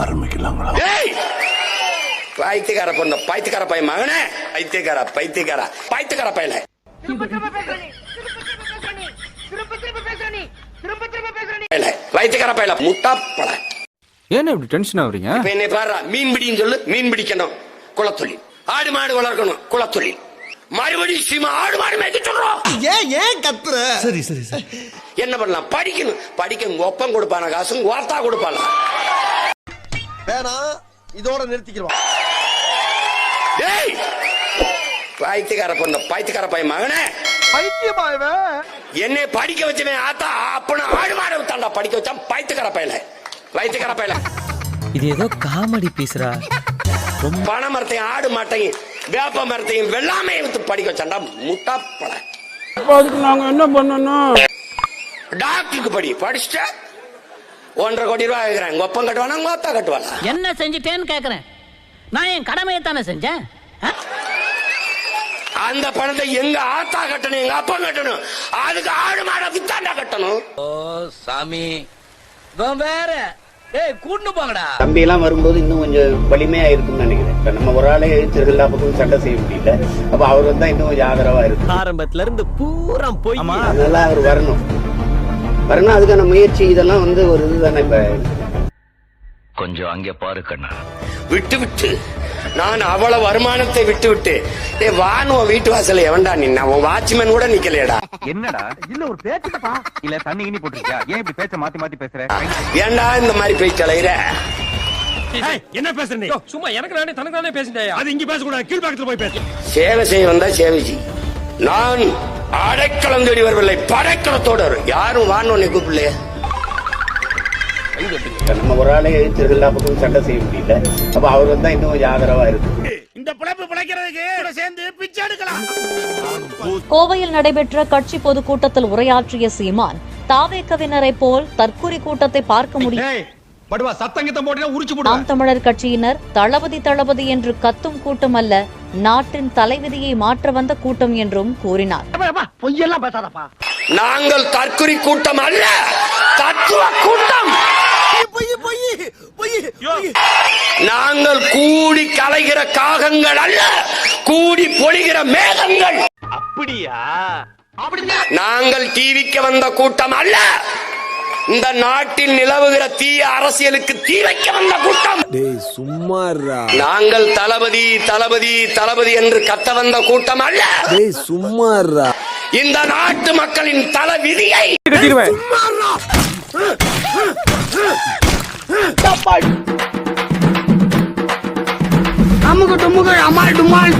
ஆரம்பிக்கலாங்களா? பைத்தியக்கார பொண்ணு பைத்தியக்கார பையன் மகனே. பைத்தியக்கார பைத்தியக்கார பைத்தியக்கார பையல பைத்தியக்கார பையல முட்டாப்பழ. ஏன்னா இப்படி டென்ஷன் ஆகுறீங்க? இப்ப என்னை பாரு மீன் பிடின்னு சொல்லு மீன் பிடிக்கணும். குளத்தொழில். ஆடு மாடு வளர்க்கணும் குளத்தொழில். மறுபடியும் சீமா ஆடு மாடு மேய்க்க சொல்றோம் ஏன் ஏன் கத்துற? சரி சரி சரி. என்ன பண்ணலாம்? படிக்கணும். படிக்க ஒப்பம் கொடுப்பான காசும் ஓர்த்தா கொடுப்பான? வேணாம் இதோட நிறுத்திக்கிறோம் ஏய் பைத்தியக்கார பொண்ணு பைத்தியக்கார பையன் மகனே. பைத்தியமா இவன் என்னை படிக்க வச்சவன் ஆத்தா அப்பன ஆடு மாடு தாண்டா படிக்க வச்சான் பைத்தியக்கார பையல பைத்தியக்கார பையல இது ஏதோ காமெடி பீஸ்ரா. பனை மரத்தையும் ஆடு மாட்டையும் வேப்ப மரத்தையும் வெள்ளாமையை வித்து படிக்க வச்சான்டா முட்டாப்பழ அதுக்கு நாங்க என்ன பண்ணணும்? டாக்டருக்கு படி படிச்சுட்ட ஒன்றரை கோடி ரூபாய் கேட்கிறேன் உங்க ஒப்பம் கட்டுவானா உங்க அத்தா கட்டுவானா? என்ன செஞ்சுட்டேன்னு கேக்குறேன். நான் என் கடமையை தானே செஞ்சேன்? அந்த பணத்தை எங்க ஆத்தா கட்டணும் எங்க அப்பா கட்டணும்? அதுக்கு ஆடு மாட வித்தாண்டா கட்டணும்? ஓ சாமி. வேற. ஏய் கூட்டு போங்கடா. தம்பி எல்லாம் வரும்போது இன்னும் கொஞ்சம் வலிமையா இருக்கும்னு நினைக்கிறேன். இப்ப நம்ம ஒரு ஆளே எதிர்த்து எல்லா பக்கமும் சண்டை செய்ய முடியல. அப்ப அவர் வந்தா இன்னும் கொஞ்சம் ஆதரவா இருக்கும். ஆரம்பத்துல இருந்து பூரா போய். அதனால அவர் வரணும். வரணும் அதுக்கான முயற்சி இதெல்லாம் வந்து ஒரு இதுதானே இப்ப. கொஞ்சம் அங்கே பாரு கண்ணா. விட்டு விட்டு. நான் அவ்வளவு வருமானத்தை விட்டு விட்டு. ஏ வானுவ வீட்டு வாசல்ல எவன்டா நின்னா? உன் வாட்ச்மேன் கூட நிக்கலையடா. என்னடா? இல்ல ஒரு பேச்சுப்பா இல்ல தண்ணி கிண்ணி போட்டுருக்கியா? ஏன் இப்படி பேச்ச மாத்தி மாத்தி பேசுற? ஏன்டா இந்த மாதிரி போய் கலையிற என்ன பேசுற நீ? சும்மா எனக்கு நானே தனக்கு தானே பேசிட்டேன் அது இங்க பேசக்கூடாது கீழ்பாக்கத்துல போய் பேசு. சேவை செய்ய வந்தா சேவை செய். நான் அடைக்கலம் தேடி வரவில்லை படைக்கலத்தோடு வரும். யாரும் வான்னு உன்னை கூப்பிடலையே. நம்ம ஒரு ஆளே எல்லா பக்கமும் சண்டை செய்ய முடியல. அப்ப அவர் வந்தா இன்னும் ஆதரவா இருக்கும் இந்த பிழைப்பு பிழைக்கிறதுக்கு கூட சேர்ந்து பிச்சை எடுக்கலாம். கோவையில் நடைபெற்ற கட்சி பொதுக்கூட்டத்தில் உரையாற்றிய சீமான் தாவேக்கவினரை போல் தற்குறி கூட்டத்தை பார்க்க முடியும். நாம் தமிழர் கட்சியினர் தளபதி தளபதி என்று கத்தும் கூட்டம் அல்ல நாட்டின் தலைவிதியை மாற்ற வந்த கூட்டம் என்றும் கூறினார். பொய்யெல்லாம் பேசாதப்பா. நாங்கள் தற்குறி கூட்டம் அல்ல தத்துவ கூட்டம். பொய் பொய் பொய் நாங்கள் கூடி கலைகிற காகங்கள் அல்ல கூடி பொழிகிற மேகங்கள். அப்படியா? நாங்கள் டிவிக்கு வந்த கூட்டம் அல்ல இந்த நாட்டில் நிலவுகிற தீய அரசியலுக்கு தீ வைக்க வந்த கூட்டம். டேய் சும்மாறா நாங்கள் தளபதி தளபதி தளபதி என்று கத்த வந்த கூட்டம் அல்ல. டேய் சும்மாறா இந்த நாட்டு மக்களின் தலை விதியை கட்டிடுவேன் அமுக டுமுக அமால் டுமால்.